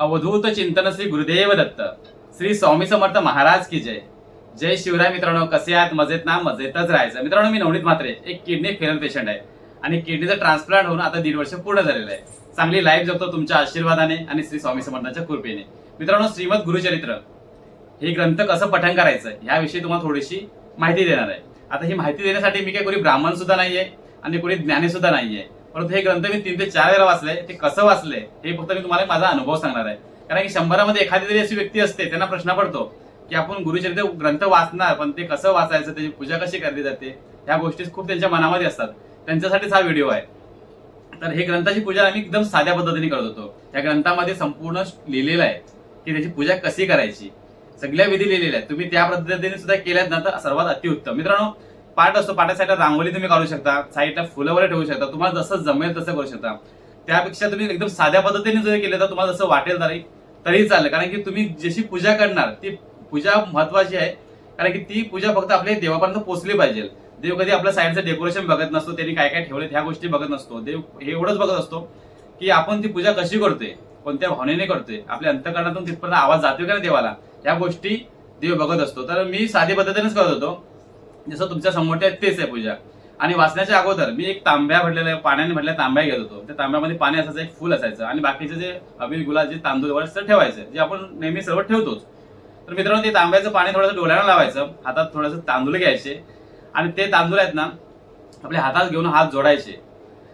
अवधूत चिंतन श्री गुरुदेव दत्त. श्री स्वामी समर्थ महाराज की जय. जय शिवराय मित्रांनो कसे आहात? मजेत ना? मजेतच राहायचं. मित्रांनो मी नवनीत मात्रे एक किडनी फेल पेशंट आहे. आणि किडनीचं ट्रान्सप्लांट होऊन आता दीड वर्ष पूर्ण झालेलं आहे. चांगली लाईफ जगतो तुमच्या आशीर्वादाने आणि श्री स्वामी समर्थांच्या कृपेने. मित्रांनो श्रीमद गुरुचरित्र. हे ग्रंथ कसं पठण करायचं? ह्याविषयी तुम्हाला थोडीशी माहिती देणार आहे. आता ही माहिती देण्यासाठी मी काही कोणी ब्राह्मण सुद्धा नाहीये आणि कोणी ज्ञानी सुद्धा नाहीये. परंतु हे ग्रंथ मी तीन ते चार वेळा वाचले ते कसं वाचले हे फक्त मी तुम्हाला माझा अनुभव सांगणार आहे. कारण की शंभरामध्ये एखादी तरी अशी व्यक्ती असते त्यांना प्रश्न पडतो की आपण गुरुचरित्र ग्रंथ वाचणार पण ते कसं वाचायचं त्याची पूजा कशी करली जाते ह्या गोष्टी खूप त्यांच्या मनामध्ये असतात. त्यांच्यासाठीच हा व्हिडिओ आहे. तर हे ग्रंथाची पूजा आम्ही एकदम साध्या पद्धतीने करत होतो. त्या ग्रंथामध्ये संपूर्ण लिहिलेलं आहे की त्याची पूजा कशी करायची. सगळ्या विधी लिहिलेल्या आहेत. तुम्ही त्या पद्धतीने सुद्धा केल्यात ना तर सर्वात अतिउत्तम. मित्रांनो पाठ असतो पाठा साईडला रांगोळी तुम्ही काढू शकता साईडला फुलं वगैरे ठेवू शकता तुम्हाला जसं जमेल तसं करू शकता. त्यापेक्षा तुम्ही एकदम साध्या पद्धतीने जर केलं तर तुम्हाला जसं वाटेल तरी तरी चालेल. कारण की तुम्ही जशी पूजा करणार ती पूजा महत्वाची आहे. कारण की ती पूजा फक्त आपल्या देवापर्यंत पोहोचली पाहिजे. देव कधी आपल्या साईडचं डेकोरेशन बघत नसतो त्यांनी काय काय ठेवले ह्या गोष्टी बघत नसतो. देव हे एवढंच बघत असतो की आपण ती पूजा कशी करतोय कोणत्या भावनेने करतोय आपल्या अंतकरणातून तिथपर्यंत आवाज जातोय का नाही देवाला ह्या गोष्टी देव बघत असतो. तर मी साधी पद्धतीनेच करत होतो. जसं तुमच्यासमोर तेच आहे पूजा. आणि वाचण्याच्या अगोदर मी एक तांब्या भरलेल्या पाण्याने भरलेल्या तांब्या घेत होतो. त्या तांब्यामध्ये पाणी असायचं एक फुल असायचं. आणि बाकीचे जे अबील गुलाब जे तांदूळ वगैरे असतं ठेवायचं जे आपण नेहमी सर्व ठेवतोच. तर मित्रांनो ते तांब्याचं पाणी थोडंसं डोळ्याला लावायचं. हातात थोडंसं तांदूळ घ्यायचे. आणि ते तांदूळ आहेत ना आपल्या हातात घेऊन हात जोडायचे.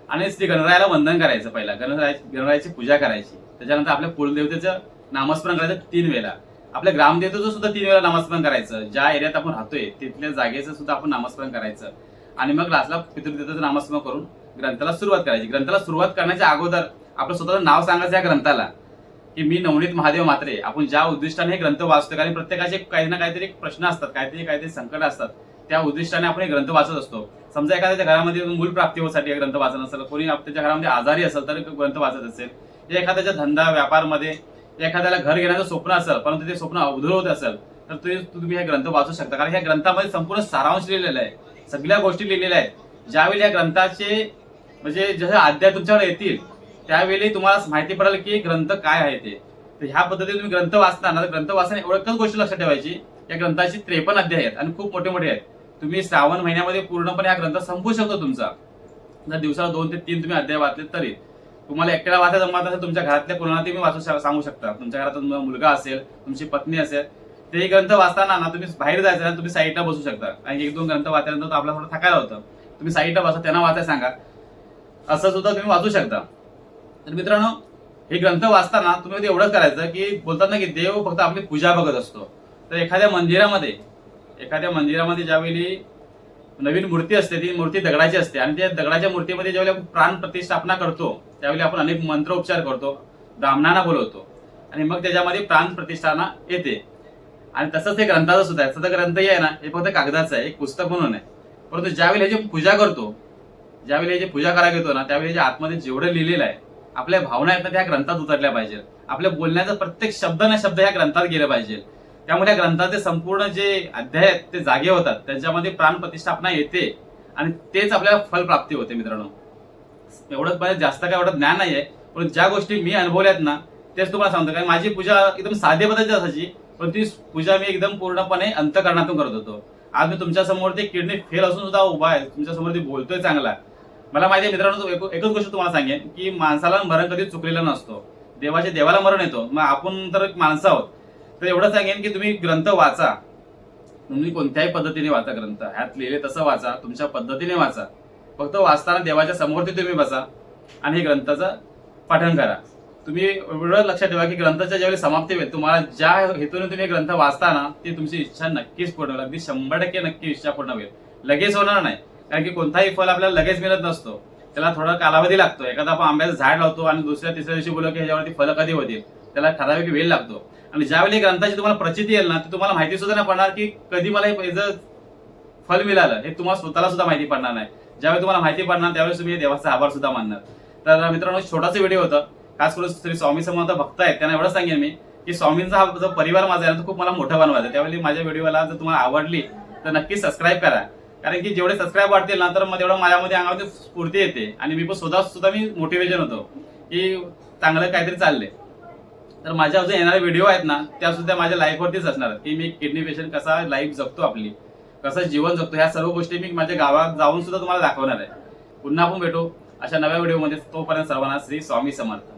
आणि श्री गणरायाला वंदन करायचं पहिला. गणराय गणरायाची पूजा करायची. त्याच्यानंतर आपल्या कुलदेवतेचं नामस्मरण करायचं तीन वेळा आपल्या ग्रामदेवतेचं सुद्धा तीन वेळा नामस्मरण करायचं. ज्या एरियात आपण राहतोय तिथल्या जागेचं सुद्धा आपण नामस्मरण करायचं. आणि मग लास्टला पितृदेवतेचं नामस्मरण करून ग्रंथाला सुरुवात करायची. ग्रंथाला सुरुवात करण्याच्या अगोदर आपलं स्वतःचं नाव सांगायचं या ग्रंथाला की मी नवनीत महादेव मात्रे. आपण ज्या उद्दिष्टाने हे ग्रंथ वाचतो कारण प्रत्येकाचे काही ना काहीतरी प्रश्न असतात काहीतरी काहीतरी संकट असतात. त्या उद्दिष्टाने आपण हे ग्रंथ वाचत असतो. समजा एखाद्याच्या घरामध्ये मूल प्राप्तीसाठी होण्यासाठी ग्रंथ वाचत असेल कोणी त्याच्या घरामध्ये आजारी असेल तर ग्रंथ वाचत असेल. एखाद्याच्या धंदा व्यापारमध्ये एखाद्याला घर घेण्याचं स्वप्न असेल परंतु ते स्वप्न अवधूर होत असेल तर ते तुम्ही हे ग्रंथ वाचू शकता. कारण ह्या ग्रंथामध्ये संपूर्ण सारांश लिहिलेला आहे. सगळ्या गोष्टी लिहिलेल्या आहेत. ज्यावेळी या ग्रंथाचे म्हणजे जसे अध्याय तुमच्याकडे येतील त्यावेळी तुम्हाला माहिती पडेल की ग्रंथ काय आहे ते. तर ह्या पद्धतीने तुम्ही ग्रंथ वाचताना तर ग्रंथ वाचताना एवढंच गोष्ट लक्षात ठेवायची या ग्रंथाची त्रेपन्न अध्याय आहेत आणि खूप मोठे मोठे आहेत. तुम्ही श्रावण महिन्यामध्ये पूर्णपणे हा ग्रंथ संपू शकतो तुमचा. जर दिवसाला दोन ते तीन तुम्ही अध्याय वाचले तरी. तुम्हाला एकट्याला वाचायला जमत असेल तुमच्या घरातल्या कोणाला तुम्ही वाचू सांगू शकता. तुमच्या घरात तुमचा मुलगा असेल तुमची पत्नी असेल ते ग्रंथ वाचताना ना तुम्ही बाहेर जायचं तुम्ही साईडला बसू शकता. आणि एक दोन ग्रंथ वाचल्यानंतर आपल्याला थोडं थकायला होतं. तुम्ही साईडला बसा त्यांना वाचायला सांगा. असं सुद्धा तुम्ही वाचू शकता. तर मित्रांनो हे ग्रंथ वाचताना तुम्ही एवढंच करायचं की बोलतात ना की देव फक्त आपली पूजा बघत असतो. तर एखाद्या मंदिरामध्ये एखाद्या मंदिरामध्ये ज्यावेळी नवीन मूर्ती असते ती मूर्ती दगडाची असते. आणि त्या दगडाच्या मूर्तीमध्ये ज्यावेळी आपण प्राण प्रतिष्ठापना करतो त्यावेळी आपण अनेक मंत्रोपचार करतो ब्राह्मणांना बोलवतो. आणि मग त्याच्यामध्ये प्राण प्रतिष्ठाना येते. आणि तसंच हे ग्रंथाचं सुद्धा आहे. तसं ग्रंथही आहे ना हे फक्त कागदाचं आहे एक पुस्तक म्हणून आहे. परंतु ज्यावेळी ह्याची पूजा करतो ज्यावेळी ह्याची पूजा करायला घेतो ना त्यावेळी जे आतमध्ये जेवढं लिहिलेलं आहे आपल्या भावना आहेत ना त्या ग्रंथात उतरल्या पाहिजे आपल्या बोलण्याचा प्रत्येक शब्द ना शब्द ह्या ग्रंथात गेलं पाहिजे त्यामुळे या ग्रंथाचे संपूर्ण जे अध्याय आहेत ते जागे होतात. त्यांच्यामध्ये प्राण प्रतिष्ठापना येते आणि तेच आपल्याला फलप्राप्ती होते मित्रांनो. एवढंच माझ्या जास्त काय एवढं ज्ञान नाहीये पण ज्या गोष्टी मी अनुभवल्यात ना तेच तुम्हाला सांगतो. कारण माझी पूजा एकदम साधे पद्धतीची असायची पण ती पूजा मी एकदम पूर्णपणे अंतकरणातून करत होतो. आज मी तुमच्यासमोर ते किडनी फेल असून सुद्धा उभा आहे. तुमच्यासमोर ती बोलतोय चांगला. मला माहिती आहे मित्रांनो एक- एकच गोष्ट तुम्हाला सांगेन की माणसाला मरण कधी चुकलेला नसतो. देवाच्या देवाला मरण येतो. मग आपण तर एक माणसं आहोत. तर एवढं सांगेन की तुम्ही ग्रंथ वाचा. तुम्ही कोणत्याही पद्धतीने वाचा ग्रंथ. ह्यात लिहिले तसं वाचा तुमच्या पद्धतीने वाचा. फक्त वाचताना देवाच्या समोर ते तुम्ही बसा आणि हे ग्रंथाचं पठण करा. तुम्ही एवढं लक्षात ठेवा की ग्रंथाच्या ज्यावेळी समाप्ती होईल तुम्हाला ज्या हेतूने तुम्ही ग्रंथ वाचताना ती तुमची इच्छा नक्कीच पूर्ण होईल. अगदी शंभर टक्के नक्की इच्छा पूर्ण होईल. लगेच होणार नाही. कारण की कोणताही फल आपल्याला लगेच मिळत नसतो. त्याला थोडा कालावधी लागतो. एखादा आपण आंब्याचं झाड लावतो आणि दुसऱ्या तिसऱ्या दिवशी बोलतो की ह्याच्यावरती फल कधी होतील? त्याला ठराविक वेळ लागतो. आणि ज्यावेळी ग्रंथाची तुम्हाला प्रचिती येईल ना ती तुम्हाला माहिती सुद्धा नाही पडणार की कधी मला हे फल मिळालं. हे तुम्हाला स्वतःला सुद्धा माहिती पडणार नाही. ज्यावेळी तुम्हाला माहिती पडणार त्यावेळेस तुम्ही देवाचा आभार सुद्धा मानणार. तर मित्रांनो छोटासा व्हिडिओ होता. खास करून श्री स्वामी समर्थ भक्त आहेत त्यांना एवढं सांगेन मी की स्वामींचा हा जो परिवार माझा आहे ना तो खूप मला मोठा बनवायचा त्यावेळी माझ्या व्हिडिओला जर तुम्हाला आवडली तर नक्की सबस्क्राईब करा. कारण की जेवढे सबस्क्राईब वाढतील ना तर मग तेवढं माझ्यामध्ये अंगामध्ये स्फूर्ती येते. आणि मी पण स्वतः सुद्धा मी मोटिवेशन होतो की चांगलं काहीतरी चाललंय. तर माझ्या अजून येणारे व्हिडिओ आहेत ना त्या सुद्धा माझ्या लाईफवरतीच असणार की मी किडनी पेशंट कसा लाईफ जगतो आपली कसं जीवन जगतो ह्या सर्व गोष्टी मी माझ्या गावात जाऊन सुद्धा तुम्हाला दाखवणार आहे. पुन्हा आपण भेटू अशा नव्या व्हिडिओमध्ये तोपर्यंत सर्वांना श्री स्वामी समर्थ.